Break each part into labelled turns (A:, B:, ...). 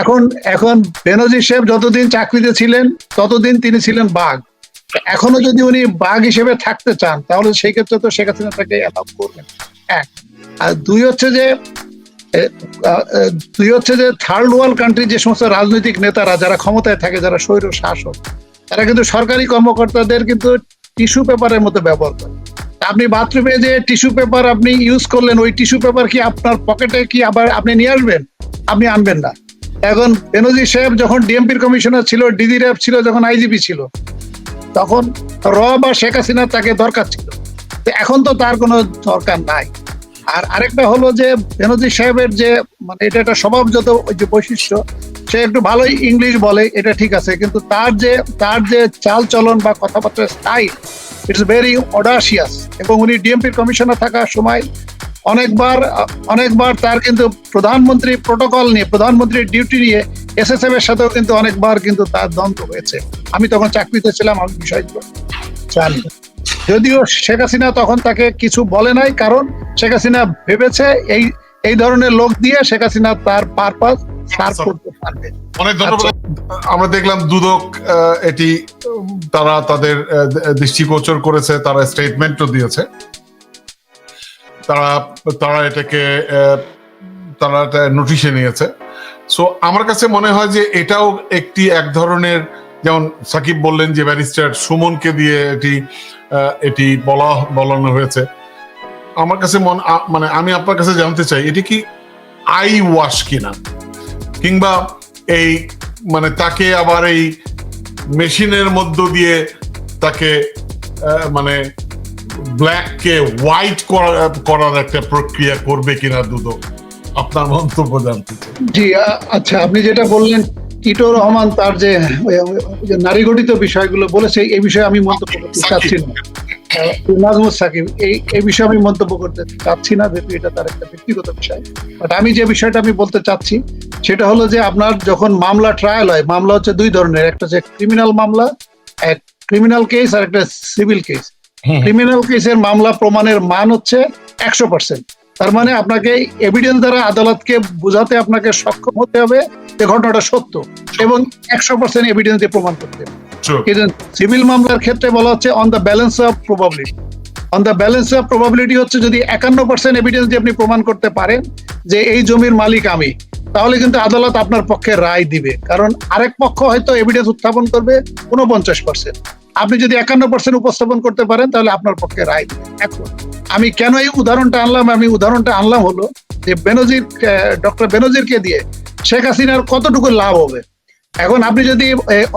A: এখন এখন বেনজির সাহেব যতদিন চাকরিতে ছিলেন, ততদিন তিনি ছিলেন বাঘ। এখনও যদি উনি বাঘ হিসেবে থাকতে চান, তাহলে সেই ক্ষেত্রে তো শেখ হাসিনা তাকে অ্যালাউ করবেন। এক। আর দুই হচ্ছে যে দুই হচ্ছে যে থার্ড ওয়ার্ল্ড কান্ট্রি যে সমস্ত রাজনৈতিক নেতারা যারা ক্ষমতায় থাকে, যারা স্বৈর শাসক, তারা কিন্তু সরকারি কর্মকর্তাদের কিন্তু টিস্যু পেপারের মতো ব্যবহার করে। আপনি বাথরুমে যে টিস্যু পেপার আপনি ইউজ করলেন, ওই টিস্যু পেপার কি আপনার পকেটে কি আবার আপনি নিয়ে আসবেন? আপনি আনবেন না। এখন বেনজির সাহেব যখন ডিএমপির কমিশনার ছিল, ডিজি র্যাব ছিল, যখন আইজিপি ছিল, তখন র বা শেখ হাসিনা তাকে দরকার ছিল। এখন তো তার কোনো দরকার নাই। আর আরেকটা হলো যে বেনজির সাহেবের যে মানে এটা একটা স্বভাবগত ওই যে বৈশিষ্ট্য, সে একটু ভালোই ইংলিশ বলে, এটা ঠিক আছে, কিন্তু তার যে তার যে চাল চলন বা কথাবার্তার স্টাইল, ইটস ভেরি অডাসিয়াস এবং উনি ডিএমপির কমিশনার থাকার সময় অনেকবার অনেকবার তার কিন্তু প্রধানমন্ত্রী প্রোটোকল নিয়ে প্রধানমন্ত্রীর ডিউটি নিয়ে এসএসএফ এর সাথেও কিন্তু অনেকবার কিন্তু তার দ্বন্দ্ব হয়েছে। আমি তখন চাকরিতে ছিলাম আমি বিষয়গুলো জানি যদিও শেখ হাসিনা তখন তাকে কিছু বলে নাই কারণ শেখ হাসিনা ভেবেছে এই এই ধরনের লোক দিয়ে শেখ হাসিনা তার পারপাস সার্ভ করতে পারবে।
B: অনেক ধন্যবাদ। আমরা দেখলাম দুদক আহ, এটি তারা তাদের দৃষ্টিগোচর করেছে তারা স্টেটমেন্টও দিয়েছে। তারা তারা এটাকে তারা এটা নোটিশে নিয়েছে। সো আমার কাছে মনে হয় যে এটাও একটি এক ধরনের, যেমন সাকিব বললেন যে ব্যারিস্টার সুমনকে দিয়ে এটি এটি বলা, বলানো হয়েছে। আমার কাছে মন মানে আমি আপনার কাছে জানতে চাই, এটি কি আই ওয়াশ কিনা? কিংবা এই মানে তাকে আবার এই মেশিনের মধ্য দিয়ে তাকে মানে ব্ল্যাককে হোয়াইট করার একটা প্রক্রিয়া করবে কিনা দুদক? আপনার মন্তব্য জানতে
A: জি আচ্ছা আপনি যেটা বললেন টিটো রহমান তার যে নারী গঠিত বিষয়গুলো বলেছে এই বিষয়ে আমি মন্তব্য করতে চাচ্ছি না। নাজমুল সাকিব এই এই বিষয়ে আমি মন্তব্য করতে চাচ্ছি না যেহেতু এটা তার একটা ব্যক্তিগত বিষয়। বাট আমি যে বিষয়টা আমি বলতে চাচ্ছি সেটা হলো যে আপনার যখন মামলা ট্রায়াল হয় মামলা হচ্ছে দুই ধরনের একটা হচ্ছে ক্রিমিনাল মামলা এক ক্রিমিনাল কেস আর একটা সিভিল কেস ক্রিমিনাল কেসের মামলা প্রমাণের মান হচ্ছে একশো পার্সেন্ট তার মানে আপনাকে এভিডেন্স দ্বারা আদালতকে বোঝাতে আপনাকে সক্ষম হতে হবে যে ঘটনাটা সত্য এবং একশো পার্সেন্ট এভিডেন্স দিয়ে প্রমাণ করতে হবে। কিন্তু সিভিল মামলার ক্ষেত্রে বলা হচ্ছে on the balance of probability on the balance of probability হচ্ছে যদি একান্ন পার্সেন্ট এভিডেন্স দিয়ে আপনি প্রমাণ করতে পারেন যে এই জমির মালিক আমি। তাহলে কিন্তু আদালত আপনার পক্ষে রায় দিবে। কারণ আরেক পক্ষ হয়তো এভিডেন্স উত্থাপন করবে উনপঞ্চাশ পার্সেন্ট আপনি যদি একান্ন পার্সেন্ট উপস্থাপন করতে পারেন, তাহলে আপনার পক্ষে রায় দিবে। এখন, আমি কেন এই উদাহরণটা আনলাম? আমি উদাহরণটা আনলাম হলো যে বেনজির ডক্টর বেনজিরকে দিয়ে শেখ হাসিনার কতটুকু লাভ হবে? এখন আপনি যদি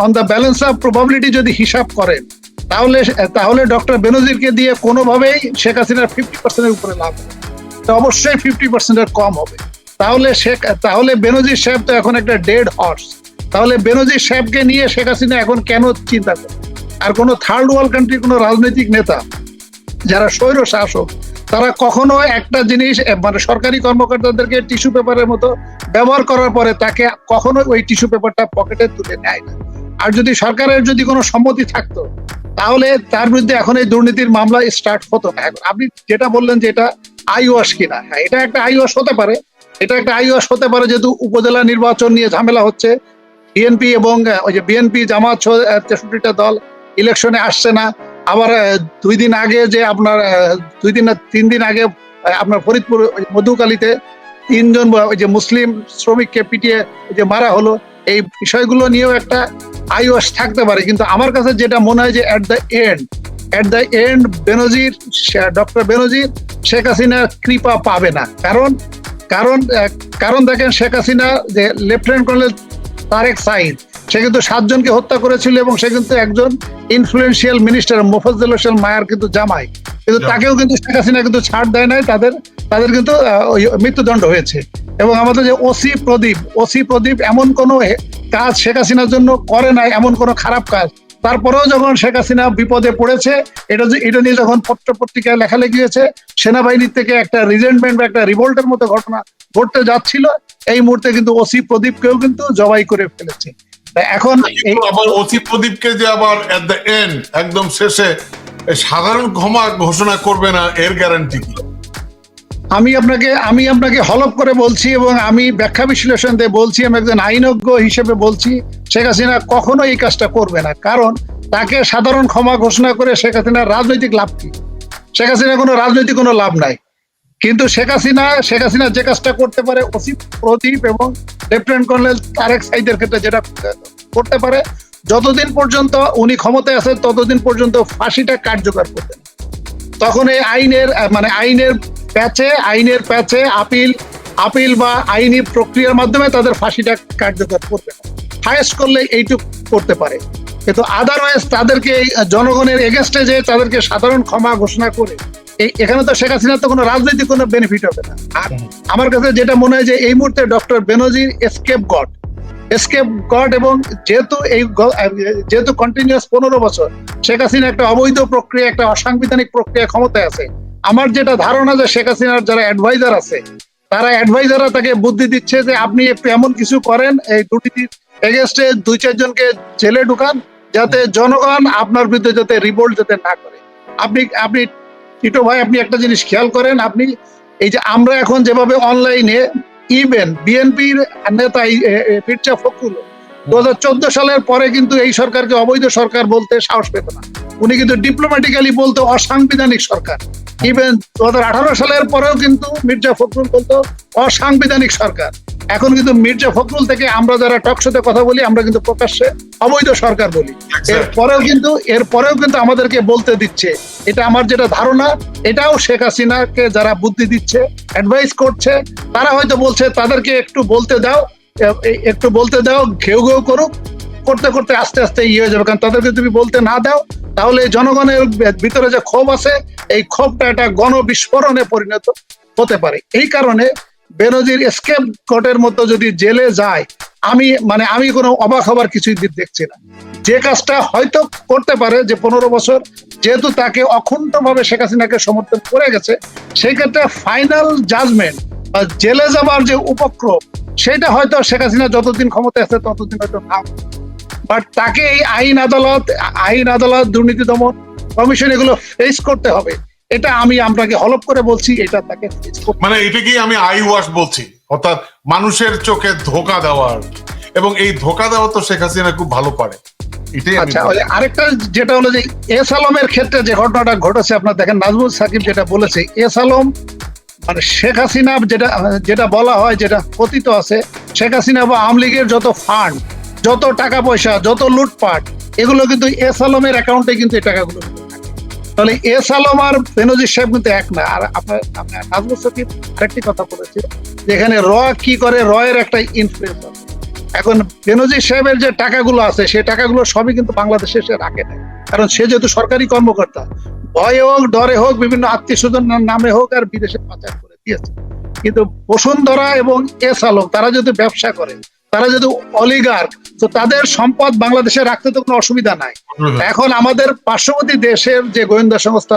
A: on the balance of probability যদি হিসাব করেন, তাহলে তাহলে ডক্টর বেনজিরকে দিয়ে কোনোভাবেই শেখ হাসিনার ফিফটি পার্সেন্টের উপরে লাভ হবে তো অবশ্যই ফিফটি পার্সেন্টের কম হবে। তাহলে শেখ, তাহলে বেনজির সাহেব তো এখন একটা ডেড হর্স তাহলে বেনজির সাহেবকে নিয়ে শেখ হাসিনা এখন কেন চিন্তা করে? আর কোনো থার্ড ওয়ার্ল্ড কান্ট্রির কোনো রাজনৈতিক নেতা যারা স্বৈর শাসক, তারা কখনো একটা জিনিস মানে সরকারি কর্মকর্তাদেরকে টিস্যু পেপারের মতো ব্যবহার করার পরে তাকে কখনো ওই টিস্যু পেপারটা পকেটে তুলে নেয় না। আর যদি সরকারের যদি কোনো সম্মতি থাকতো, তাহলে তার বিরুদ্ধে এখন এই দুর্নীতির মামলা স্টার্ট হতো না। আপনি যেটা বললেন যে এটা আইওয়াস কিনা হ্যাঁ এটা একটা আইওয়াস হতে পারে এটা একটা আইওয়াস হতে পারে, যেহেতু উপজেলা নির্বাচন নিয়ে ঝামেলা হচ্ছে। বিএনপি এবং ওই যে বিএনপি জামাত তেষট্টিটা দল ইলেকশনে আসছে না। আবার দুই দিন আগে যে আপনার দুই দিন না, তিন দিন আগে আপনার ফরিদপুর মধুকালীতে তিনজন ওই যে মুসলিম শ্রমিককে পিটিয়ে যে মারা হলো। এই বিষয়গুলো নিয়েও একটা আইওয়াস থাকতে পারে। কিন্তু আমার কাছে যেটা মনে হয় যে at the end at the end Benazir doctor Benazir, Sheikh Hasina কৃপা পাবে না। কারণ কারণ কারণ দেখেন শেখ হাসিনা যে লেফটেন্যান্ট কর্নেল তারেক সাইদ সে কিন্তু সাতজনকে হত্যা করেছিল এবং সে কিন্তু একজন ইনফ্লুয়েন্সিয়াল মিনিস্টার মোফাজ্জল হোসেন মায়ার কিন্তু জামাই। কিন্তু তাকেও কিন্তু শেখ হাসিনা কিন্তু ছাড় দেয় নাই তাদের তাদের কিন্তু মৃত্যুদণ্ড হয়েছে। এবং আমাদের যে ওসি প্রদীপ ওসি প্রদীপ এমন কোনো কাজ শেখ হাসিনার জন্য করে নাই এমন কোনো খারাপ কাজ। তারপরেও যখন শেখ হাসিনা বিপদে পড়েছে এটা যে- এটা নিয়ে যখন পত্র পত্রিকায় লেখালেখি হয়েছে সেনাবাহিনীর থেকে একটা রিজেন্টমেন্ট বা একটা রিভোল্টের মতো ঘটনা ঘটতে যাচ্ছিল এই মুহূর্তে কিন্তু ওসি প্রদীপকেও কিন্তু জবাই করে ফেলেছে। এখন
B: আবার অতি প্রদীপকে যে আবার এট দ্য এন্ড একদম শেষে সাধারণ ক্ষমা ঘোষণা করবে না এর গ্যারান্টি কি?
A: আমি আপনাকে আমি আপনাকে হলপ করে বলছি এবং আমি ব্যাখ্যা বিশ্লেষণ দিয়ে বলছি, আমি একজন আইনজ্ঞ হিসেবে বলছি, শেখ হাসিনা কখনো এই কাজটা করবে না। কারণ তাকে সাধারণ ক্ষমা ঘোষণা করে শেখ হাসিনার রাজনৈতিক লাভ কি? শেখ হাসিনা কোনো রাজনৈতিক কোনো লাভ নাই। কিন্তু শেখ হাসিনা শেখ হাসিনা যে কাজটা করতে পারে অসিত প্রদীপ এবং লেফটেন্যান্ট কর্নেল তারেক সাইদের ক্ষেত্রে যেটা করতে পারে, যতদিন পর্যন্ত উনি ক্ষমতায় আছেন, ততদিন পর্যন্ত ফাঁসিটা কার্যকর করতেন তখন এই আইনের মানে আইনের প্যাচে আইনের প্যাচে আপিল আপিল বা আইনি প্রক্রিয়ার মাধ্যমে তাদের ফাঁসিটা কার্যকর করবে না হায়েস্ট করলে এইটুক করতে পারে। কিন্তু আদারওয়াইজ তাদেরকে জনগণের এগেনস্টে যে তাদেরকে সাধারণ ক্ষমা ঘোষণা করে এখানে তো শেখ হাসিনার তো কোনো রাজনৈতিক কোনো বেনিফিট হবে না। আর আমার কাছে যেটা মনে হয় যে এই মুহূর্তে doctor Benazir escape god escape god এবং যেহেতু এই যেহেতু কন্টিনিউয়াস পনেরো বছর শেখ হাসিনা একটা অবৈধ প্রক্রিয়া একটা অসাংবিধানিক প্রক্রিয়া ক্ষমতায় আছে আমার যেটা ধারণা যে শেখ হাসিনার যারা অ্যাডভাইজার আছে, তারা অ্যাডভাইজাররা তাকে বুদ্ধি দিচ্ছে যে আপনি এমন কিছু করেন, এই দুর্নীতির এগেনস্টে দুই চারজনকে জেলে ঢুকান, যাতে জনগণ আপনার বিরুদ্ধে যাতে রিভোল্ট যাতে না করে। আপনি আপনি টিটো ভাই, আপনি একটা জিনিস খেয়াল করেন, আপনি এই যে আমরা এখন যেভাবে অনলাইনে ইভেন বিএনপির নেতা মির্জা ফখরুল দু হাজার চোদ্দ সালের পরে কিন্তু এই সরকারকে অবৈধ সরকার বলতে সাহস পেত না। উনি কিন্তু ডিপ্লোম্যাটিক্যালি বলতো অসাংবিধানিক সরকার। ইভেন দু হাজার আঠারো সালের পরেও কিন্তু মির্জা ফখরুল বলতো অসাংবিধানিক সরকার। এখন কিন্তু মির্জা ফখরুল থেকে আমরা যারা টকশোতে কথা বলি আমরা কিন্তু প্রকাশ্যে অবৈধ সরকার বলি। এর পরেও কিন্তু এর পরেও কিন্তু আমাদেরকে বলতে দিচ্ছে। এটা আমার যেটা ধারণা এটাও শেখ হাসিনাকে যারা বুদ্ধি দিচ্ছে অ্যাডভাইস করছে তারা হয়তো বলছে তাদেরকে একটু বলতে দাও। একটু বলতে দাও, ঘেউ ঘেউ করুক, করতে করতে আস্তে আস্তে ইয়ে হয়ে যাবে। কারণ তাদেরকে তুমি বলতে না দাও, তাহলে জনগণের ভিতরে যে ক্ষোভ আছে, এই ক্ষোভটা একটা গণবিস্ফোরণে পরিণত হতে পারে। এই কারণে বেনজির স্কেপ কোর্টের মতো যদি জেলে যায়, আমি মানে আমি কোনো অবাক হবার কিছুই দেখছি না। যে কাজটা হয়তো করতে পারে, যে পনেরো বছর যেহেতু তাকে অখণ্ড ভাবে শেখ হাসিনাকে সমর্থন করে গেছে, সেই ক্ষেত্রে ফাইনাল জাজমেন্ট বা জেলে যাবার যে উপক্রম সেটা হয়তো শেখ হাসিনা যতদিন ক্ষমতায় আছে ততদিন হয়তো না বাট তাকে এই আইন আদালত আইন আদালত দুর্নীতি দমন কমিশন এগুলো ফেস করতে হবে। এটা আমি আপনাকে হলপ করে বলছি এটা তাকে
B: মানে এটাকেই আমি আই ওয়াশ বলছি? অর্থাৎ মানুষের চোখে ধোকা দেওয়ার এবং এই ধোকা দেওয়া তো শেখ হাসিনা খুব ভালো পারে। এটাই
A: আচ্ছা আরেকটা যেটা হলো যে এস আলমের ক্ষেত্রে যে ঘটনাটা ঘটেছে আপনার দেখেন নাজমুল সাকিব যেটা বলেছে এস আলম মানে শেখ হাসিনা যেটা যেটা বলা হয়, যেটা কথিত আছে, শেখ হাসিনা বা আওয়ামী লীগের যত ফান্ড, যত টাকা পয়সা, যত লুটপাট, এগুলো কিন্তু এস আলমের অ্যাকাউন্টে কিন্তু এই টাকাগুলো তাহলে এস আলম আর বেনজির সাহেব কিন্তু এক না। আর আপনার আপনার নাজমুল সাকিব আরেকটি কথা বলেছে যেখানে র কি করে, রয়ের একটা ইনফ্লুয়েন্স এখন বেনজির সাহেবের যে টাকাগুলো আছে সেই টাকাগুলো সবই কিন্তু বাংলাদেশে সে রাখে না কারণ সে যেহেতু সরকারি কর্মকর্তা ভয়ে হোক ডরে হোক বিভিন্ন আত্মীয় স্বজন নামে হোক আর বিদেশে পাচার করে দিয়েছে। কিন্তু বসুন্ধরা এবং এস আলম তারা যদি ব্যবসা করে তারা যদি অলিগার তো তাদের সম্পদ বাংলাদেশে রাখতে তো কোনো অসুবিধা নাই। এখন আমাদের পার্শ্ববর্তী দেশের যে গোয়েন্দা সংস্থা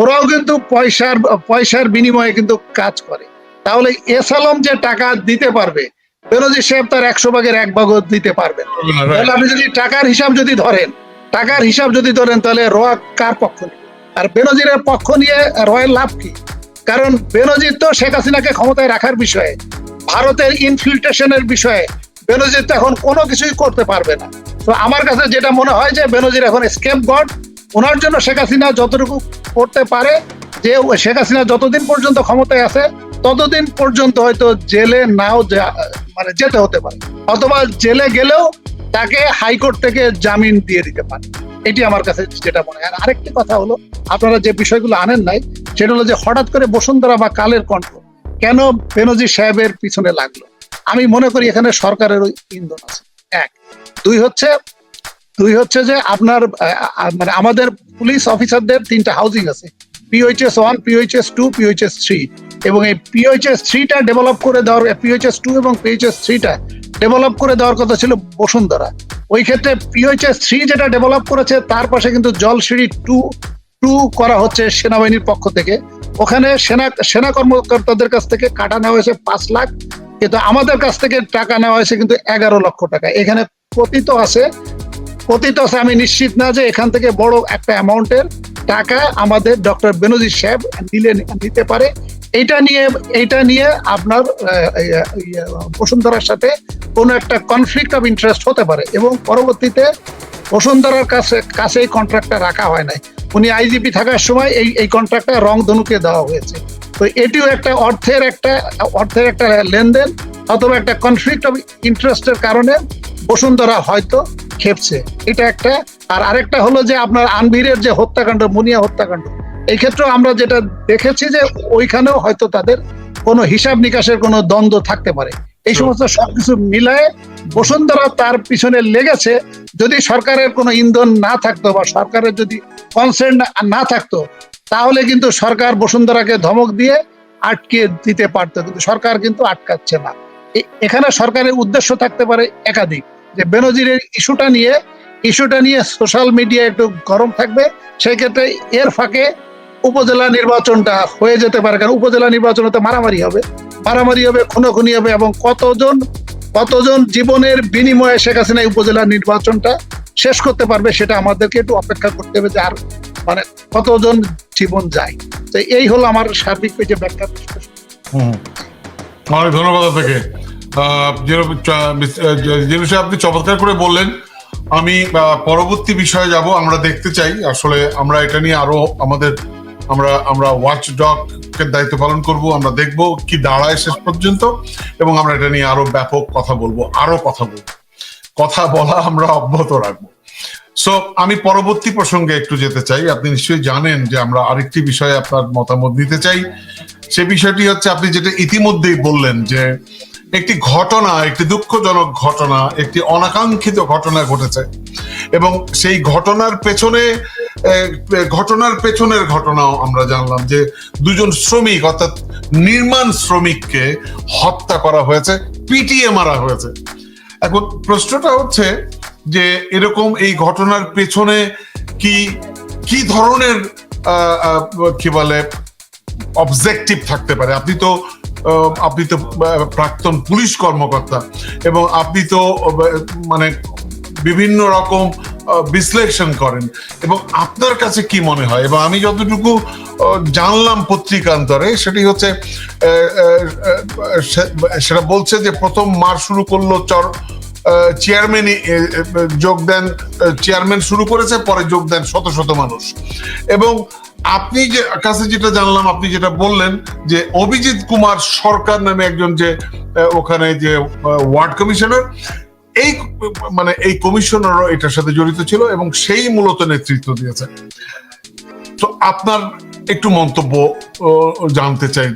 A: ওরাও কিন্তু পয়সার পয়সার বিনিময়ে কিন্তু কাজ করে। তাহলে এস আলম যে টাকা দিতে পারবে বেনজির সাহেব তার একশো ভাগের এক ভাগও দিতে পারবেন তাহলে আপনি যদি টাকার হিসাব যদি ধরেন টাকার হিসাব যদি ধরেন তাহলে রোয়া কার পক্ষ নেবে? আর বেনজিরের পক্ষ নিয়ে রয়ের লাভ কি? কারণ বেনজির তো শেখ হাসিনাকে ক্ষমতায় রাখার বিষয়ে, ভারতের ইনফিল্ট্রেশনের বিষয়ে বেনজির তো এখন কোনো কিছুই করতে পারবে না। তো আমার কাছে যেটা মনে হয় যে বেনজির এখন স্কেপ গড ওনার জন্য শেখ হাসিনা যতটুকু করতে পারে, যে শেখ হাসিনা যতদিন পর্যন্ত ক্ষমতায় আছে, ততদিন পর্যন্ত হয়তো জেলে নাও মানে যেতে হতে পারে। অথবা জেলে গেলেও তাকে হাইকোর্ট থেকে জামিন দিয়ে দিতে পারে। এটি আমার কাছে যেটা মনে হয়। আর আরেকটি কথা হলো, আপনারা যে বিষয়গুলো আনেন নাই, সেটা হলো যে হঠাৎ করে বসুন্ধরা বা কালের কণ্ঠ কেন বেনজির সাহেবের পিছনে লাগল? আমি মনে করি এখানে সরকারের ইন্ধন আছে। এক। দুই হচ্ছে দুই হচ্ছে যে আপনার মানে আমাদের পুলিশ অফিসারদের তিনটা হাউজিং আছে। POHS one POHS two POHS three এবং এই পিওইচএস থ্রিটা ডেভেলপ করে দেওয়ার পিওইচএস টু এবং পিওইচএস থ্রিটা ডেভেলপ করে দেওয়ার কথা ছিল বসুন্ধরা। ওই ক্ষেত্রে পিওইচএস থ্রি যেটা ডেভেলপ করেছে, তার পাশে কিন্তু জলসিঁড়ি টু টু করা হচ্ছে সেনাবাহিনীর পক্ষ থেকে। ওখানে সেনা সেনা কর্মকর্তাদের কাছ থেকে কাটা নেওয়া হয়েছে পাঁচ লাখ, কিন্তু আমাদের কাছ থেকে টাকা নেওয়া হয়েছে কিন্তু এগারো লক্ষ টাকা। এখানে পতিত আছে পতিত আছে আমি নিশ্চিত না যে এখান থেকে বড় একটা অ্যামাউন্টের টাকা আমাদের ডক্টর বেনজির সাহেব নিলে, নিতে পারে। এইটা নিয়ে এইটা নিয়ে আপনার বসুন্ধরার সাথে কোনো একটা কনফ্লিক্ট অফ ইন্টারেস্ট হতে পারে এবং পরবর্তীতে বসুন্ধরার কাছে কাছে এই কন্ট্রাক্টটা রাখা হয় নাই। উনি আইজিপি থাকার সময় এই এই কন্ট্রাক্টটা রং ধনুকে দেওয়া হয়েছে। তো এটিও একটা অর্থের একটা অর্থের একটা লেনদেন অথবা একটা কনফ্লিক্ট অফ ইন্টারেস্টের কারণে বসুন্ধরা হয়তো খেপছে। এটা একটা, আর আরেকটা হলো যে আপনার আনভিরের যে হত্যাকাণ্ড, মুনিয়া হত্যাকাণ্ড এই ক্ষেত্রে আমরা যেটা দেখেছি যে ওইখানেও হয়তো তাদের কোনো হিসাব নিকাশের কোনো দ্বন্দ্ব থাকতে পারে। এই সমস্ত সবকিছু মিলায়ে বসুন্ধরা তার পিছনে লেগেছে। যদি সরকারের কোনো ইন্ধন না থাকতো বা সরকারের যদি কনসেন্ট না থাকতো তাহলে কিন্তু সরকার বসুন্ধরাকে ধমক দিয়ে আটকে দিতে পারতো। কিন্তু সরকার কিন্তু আটকাচ্ছে না। এখানে সরকারের উদ্দেশ্য থাকতে পারে একাধিক। যে বেনজিরের ইস্যুটা নিয়ে ইস্যুটা নিয়ে সোশ্যাল মিডিয়া একটু গরম থাকবে সেই ক্ষেত্রে এর ফাঁকে উপজেলা নির্বাচনটা হয়ে যেতে পারে, কারণ উপজেলা নির্বাচনে তো মারামারি হবে। মারামারি হবে, খুনোখুনি হবে, এবং কতজন কতজন জীবনের বিনিময়ে শেখ হাসিনা উপজেলা নির্বাচনটা শেষ করতে পারবে সেটা আমাদেরকে একটু অপেক্ষা করতে হবে যে আর মানে কতজন জীবন যায়। তো এই হলো আমার সার্বিক যে ব্যাখ্যা।
B: অনেক ধন্যবাদ আপনাকে। যে- আপনি চমৎকার করে বললেন, আমি পরবর্তী বিষয়ে যাব, আমরা দেখতে চাই। আসলে আমরা এটা নিয়ে আরও আমাদের আমরা আমরা ওয়াচ ডগ এর দায়িত্ব পালন করব, আমরা দেখব কি দাঁড়ায় শেষ পর্যন্ত, এবং আমরা এটা নিয়ে আরও ব্যাপক কথা বলব, আরও কথা বলব। কথা বলা আমরা অব্যাহত রাখব। সো আমি পরবর্তী প্রসঙ্গে একটু যেতে চাই। আপনি নিশ্চয়ই জানেন যে আমরা আরেকটি বিষয়ে আপনার মতামত নিতে চাই। সে বিষয়টি হচ্ছে, আপনি যেটা ইতিমধ্যেই বললেন যে একটি ঘটনা, একটি দুঃখজনক ঘটনা, একটি অনাকাঙ্ক্ষিত ঘটনা ঘটেছে। এবং সেই ঘটনার পেছনে ঘটনার পেছনের ঘটনাও আমরা জানলাম যে দুজন শ্রমিক, অর্থাৎ নির্মাণ শ্রমিককে হত্যা করা হয়েছে, পিটিয়ে মারা হয়েছে। এখন প্রশ্নটা হচ্ছে যে এরকম এই ঘটনার পেছনে কি কি ধরনের কি বলে অবজেক্টিভ থাকতে পারে? আপনি তো আপনি তো প্রাক্তন পুলিশ কর্মকর্তা এবং আপনি তো মানে বিভিন্ন রকম বিশ্লেষণ করেন। এবং আপনার কাছে কি মনে হয়? এবং আমি যতটুকু জানলাম পত্রিকান্তরে সেটি হচ্ছে সেটা বলছে যে প্রথম মার শুরু করল চর চেয়ারম্যানই যোগ দেন চেয়ারম্যান শুরু করেছে, পরে যোগ দেন শত শত মানুষ। এবং আপনি যে, কাছে যেটা জানলাম, আপনি যেটা বললেন যে অভিজিৎ কুমার সরকার নামে একজন যে ওখানে যে ওয়ার্ড কমিশনার এই মানে এই কমিশনারও এটার সাথে জড়িত ছিল এবং সেই মূলত নেতৃত্ব দিয়েছে। তো আপনার একটু মন্তব্য জানতে চাই।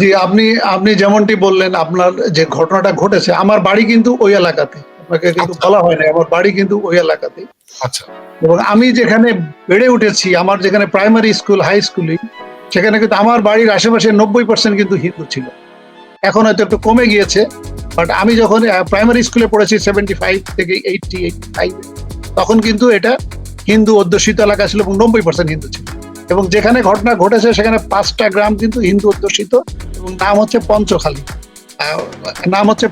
A: জি আপনি আপনি যেমনটি বললেন আপনার যে ঘটনাটা ঘটেছে আমার বাড়ি কিন্তু ওই এলাকাতে আপনাকে কিন্তু
B: আচ্ছা।
A: বলা হয় না আমার বাড়ি কিন্তু ওই এলাকাতে
B: আচ্ছা।
A: এবং আমি যেখানে বেড়ে উঠেছি আমার যেখানে প্রাইমারি স্কুল হাই স্কুলিং সেখানে কিন্তু আমার বাড়ির আশেপাশে নব্বই পার্সেন্ট কিন্তু হিন্দু ছিল। এখন হয়তো একটু কমে গিয়েছে বাট আমি যখন প্রাইমারি স্কুলে পড়েছি সেভেন্টি ফাইভ থেকে এইটটি এইটটি ফাইভ তখন কিন্তু এটা হিন্দু অধ্যুষিত এলাকা ছিল এবং নব্বই পার্সেন্ট হিন্দু ছিল। এবং যেখানে ঘটনা ঘটেছে, সেখানে পাঁচটা গ্রাম কিন্তু হিন্দু অধ্যুষিত এবং নাম হচ্ছে পঞ্চখালী। নাম হচ্ছে